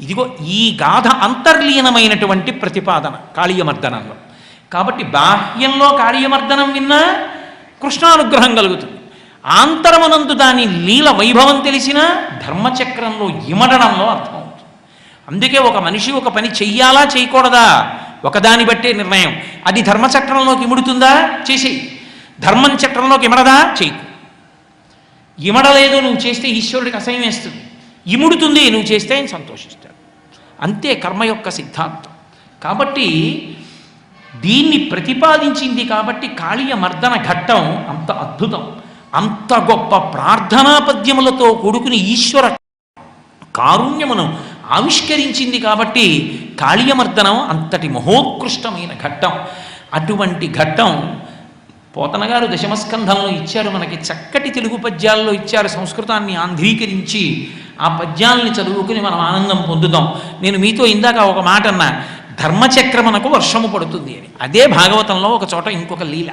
ఇదిగో ఈ గాథ అంతర్లీనమైనటువంటి ప్రతిపాదన కాళీయమర్దనంలో. కాబట్టి బాహ్యంలో కాళీయమర్దనం విన్నా కృష్ణానుగ్రహం కలుగుతుంది. ఆంతరమునందు దాని లీల వైభవం తెలిసినా ధర్మచక్రంలో ఇమడడంలో అర్థమవుతుంది అందుకే ఒక మనిషి ఒక పని చెయ్యాలా చేయకూడదా? ఒకదాన్ని బట్టే నిర్ణయం. అది ధర్మచక్రంలోకి ఇముడుతుందా? చేసేయి. ధర్మం చక్రంలోకి ఇమడదా? చేయి. ఇమడలేదు నువ్వు చేస్తే ఈశ్వరుడికి అసహ్యం వేస్తుంది. ఇముడుతుంది నువ్వు చేస్తే ఆయన సంతోషిస్తాడు. అంతే కర్మ యొక్క సిద్ధాంతం. కాబట్టి దీన్ని ప్రతిపాదించింది కాబట్టి కాళీయ మర్దన ఘట్టం అంత అద్భుతం. అంత గొప్ప ప్రార్థనా పద్యములతో కూడుకుని ఈశ్వర కారుణ్యమును ఆవిష్కరించింది కాబట్టి కాళీయమర్దనం అంతటి మహోత్కృష్టమైన ఘట్టం. అటువంటి ఘట్టం పోతనగారు దశమస్కంధంలో ఇచ్చారు. మనకి చక్కటి తెలుగు పద్యాల్లో ఇచ్చారు. సంస్కృతాన్ని ఆంధ్రీకరించి ఆ పద్యాల్ని చదువుకుని మనం ఆనందం పొందుదాం నేను మీతో ఇందాక ఒక మాట అన్నా ధర్మచక్రమునకు వర్షము పడుతుంది అని. అదే భాగవతంలో ఒక చోట ఇంకొక లీల.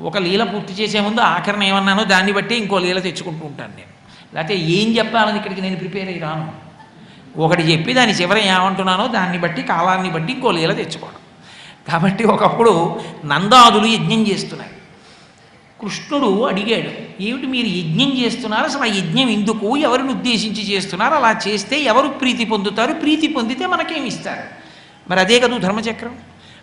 ఒక లీల పూర్తి చేసే ముందు ఆఖరణ ఏమన్నానో దాన్ని బట్టి ఇంకో లీల తెచ్చుకుంటూ ఉంటాను నేను. లేకపోతే ఏం చెప్పాలని ఇక్కడికి నేను ప్రిపేర్ అయ్యి రాను. ఒకటి చెప్పి దాని చివర ఏమంటున్నానో దాన్ని బట్టి కాలాన్ని బట్టి ఇంకో లీల తెచ్చుకోవడం. కాబట్టి ఒకప్పుడు నందాదులు యజ్ఞం చేస్తున్నారు. కృష్ణుడు అడిగాడు ఏమిటి మీరు యజ్ఞం చేస్తున్నారు? అసలు ఆ యజ్ఞం ఎందుకు? ఎవరిని ఉద్దేశించి చేస్తున్నారు? అలా చేస్తే ఎవరు ప్రీతి పొందుతారు? ప్రీతి పొందితే మనకేమి ఇస్తారు? మరి అదే కదూ ధర్మచక్రం.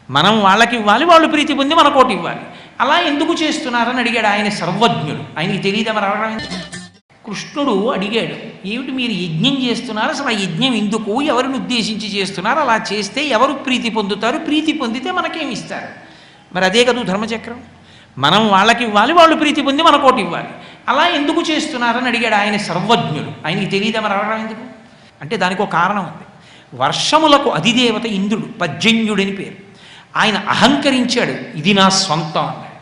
మనం వాళ్ళకి ఇవ్వాలి వాళ్ళు ప్రీతి పొంది మనకోటి ఇవ్వాలి. అలా ఎందుకు చేస్తున్నారని అడిగాడు ఆయన సర్వజ్ఞుడు. ఆయనకి తెలియదా మరి కృష్ణుడు అడిగాడు ఏమిటి మీరు యజ్ఞం చేస్తున్నారు? అసలు ఆ యజ్ఞం ఎందుకు? ఎవరిని ఉద్దేశించి చేస్తున్నారు? అలా చేస్తే ఎవరు ప్రీతి పొందుతారు? ప్రీతి పొందితే మనకేమి ఇస్తారు? మరి అదే కదూ ధర్మచక్రం. మనం వాళ్ళకి ఇవ్వాలి వాళ్ళు ప్రీతి పొంది మనకోటి ఇవ్వాలి. అలా ఎందుకు చేస్తున్నారని అడిగాడు ఆయన సర్వజ్ఞుడు. ఆయనకి తెలియదా మరి అడగడం ఎందుకు? అంటే దానికి ఒక కారణం ఉంది. వర్షములకు అధిదేవత ఇంద్రుడు పర్జన్యుడని పేరు. ఆయన అహంకరించాడు ఇది నా సొంతం అన్నాడు.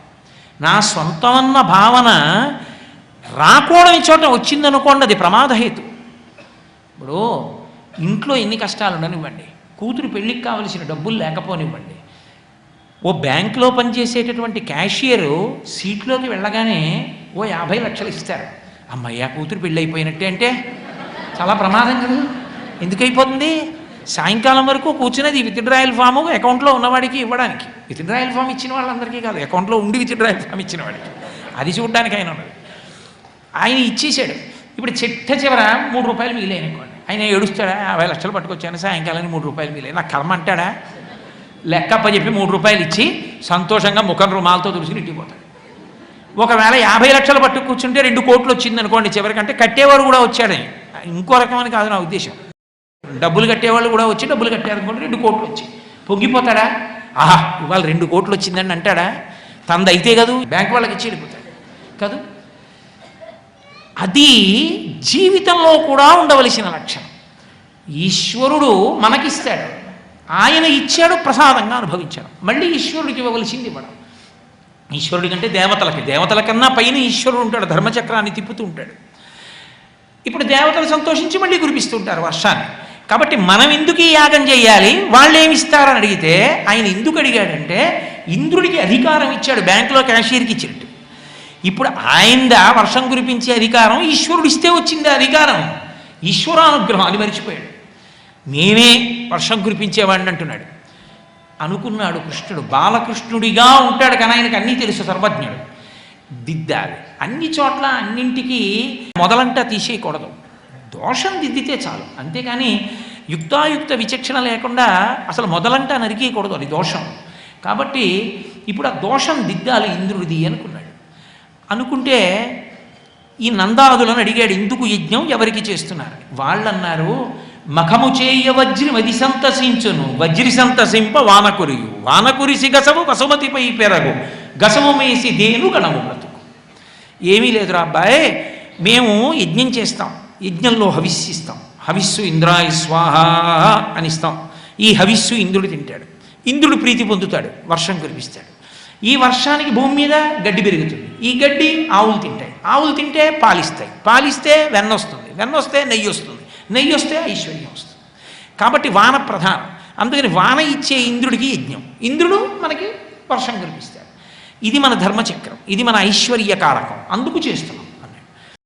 నా సొంతం అన్న భావన రాకూడని చోట వచ్చిందనుకోండి అది ప్రమాదహేతు ఇప్పుడు ఇంట్లో ఎన్ని కష్టాలు ఉండనివ్వండి కూతురు పెళ్ళికి కావలసిన డబ్బులు లేకపోనివ్వండి ఓ బ్యాంకులో పనిచేసేటటువంటి క్యాషియర్ సీట్లోకి వెళ్ళగానే ఓ యాభై లక్షలు ఇస్తారు. అమ్మయ్య కూతురు పెళ్ళి అంటే చాలా ప్రమాదం కదా. ఎందుకు అయిపోతుంది సాయంకాలం వరకు కూర్చున్నది విత్డ్రాయల్ ఫామ్ అకౌంట్లో ఉన్నవాడికి ఇవ్వడానికి. విత్డ్రాయల్ ఫామ్ ఇచ్చిన వాళ్ళందరికీ కాదు అకౌంట్లో ఉండి విత్డ్రాయల్ ఫామ్ ఇచ్చిన వాడికి. అది చూడడానికి ఆయన ఉన్నది. ఆయన ఇచ్చేసాడు ఇప్పుడు చిట్ట చివర మూడు రూపాయలు మిగిలాయి అనుకోండి ఆయన ఏడుస్తాడా? యాభై లక్షలు పట్టుకొచ్చాను సాయంకాలానికి మూడు రూపాయలు మిగిలాయి. నాకు కర్మ అంటాడా? లెక్కప్ప చెప్పి మూడు రూపాయలు ఇచ్చి సంతోషంగా ముఖం రుమాలతో తుడుచుకుని ఇంటికి పోతాడు ఒకవేళ యాభై లక్షలు పట్టు కూర్చుంటే రెండు కోట్లు వచ్చింది అనుకోండి చివరికంటే కట్టేవారు కూడా వచ్చాడని ఇంకో రకమని కాదు నా ఉద్దేశం. డబ్బులు కట్టేవాళ్ళు కూడా వచ్చి డబ్బులు కట్టారనుకోండి రెండు కోట్లు వచ్చి పొంగిపోతాడా? ఆహా ఇవాళ రెండు కోట్లు వచ్చిందని అంటాడా? తనదైతే అయితే కాదు? బ్యాంక్ వాళ్ళకి ఇచ్చి వెళ్ళిపోతాడు. కాదు అది జీవితంలో కూడా ఉండవలసిన లక్షణం. ఈశ్వరుడు మనకిస్తాడు. ఆయన ఇచ్చాడు ప్రసాదంగా అనుభవించాడు. మళ్ళీ ఈశ్వరుడికి ఇవ్వవలసింది ఇవ్వడం. ఈశ్వరుడి కంటే దేవతలకి దేవతల కన్నా పైన ఈశ్వరుడు ఉంటాడు ధర్మచక్రాన్ని తిప్పుతూ ఉంటాడు. ఇప్పుడు దేవతలు సంతోషించి మళ్ళీ కురిపిస్తుంటారు వర్షాన్ని. కాబట్టి మనం ఎందుకు ఈ యాగం చేయాలి? వాళ్ళు ఏమిస్తారని అడిగితే ఆయన ఎందుకు అడిగాడంటే ఇంద్రుడికి అధికారం ఇచ్చాడు బ్యాంకులో క్యాషియర్కి ఇచ్చినట్టు. ఇప్పుడు ఆయనదా వర్షం కురిపించే అధికారం? ఈశ్వరుడు ఇస్తే వచ్చింది ఆ అధికారం. ఈశ్వరానుగ్రహం అది మరిచిపోయాడు. నేనే వర్షం కురిపించేవాడిని అంటున్నాడు. అనుకున్నాడు కృష్ణుడు బాలకృష్ణుడిగా ఉంటాడు కానీ ఆయనకు అన్నీ తెలుసు సర్వజ్ఞుడు. దిద్దాలి. అన్ని చోట్ల అన్నింటికి మొదలంటా తీసేయకూడదు. దోషం దిద్దితే చాలు. అంతేకాని యుక్తాయుక్త విచక్షణ లేకుండా అసలు మొదలంటా నరికేయకూడదు అది దోషం. కాబట్టి ఇప్పుడు ఆ దోషం దిద్దాలి ఇంద్రుడిది అనుకున్నాడు. అనుకుంటే ఈ నందాదులను అడిగాడు ఎందుకు యజ్ఞం ఎవరికి చేస్తున్నారు? వాళ్ళన్నారు మఖము చేయ వజ్రి మది సంతసించును. వజ్రి సంతసింప వానకురియు. వానకురిసి గసము వసుమతిపై పెరగు. గసము మేసి దేను గణము బ్రతుకు. ఏమీ లేదురా అబ్బాయి. మేము యజ్ఞం చేస్తాం. యజ్ఞంలో హవిస్సిస్తాం హవిస్సు ఇంద్రాయ స్వాహ అనిస్తాం ఈ హవిస్సు ఇంద్రుడు తింటాడు. ఇంద్రుడు ప్రీతి పొందుతాడు. వర్షం కురిపిస్తాడు. ఈ వర్షానికి భూమి మీద గడ్డి పెరుగుతుంది. ఈ గడ్డి ఆవులు తింటాయి. ఆవులు తింటే పాలిస్తాయి. పాలిస్తే వెన్న వస్తుంది. వెన్న వస్తే నెయ్యి వస్తుంది. నెయ్యి వస్తే ఐశ్వర్యం వస్తుంది కాబట్టి వాన ప్రధానం. అందుకని వాన ఇచ్చే ఇంద్రుడికి యజ్ఞం. ఇంద్రుడు మనకి వర్షం కురిపిస్తాడు ఇది మన ధర్మచక్రం. ఇది మన ఐశ్వర్య కారకం అందుకు చేస్తున్నాం.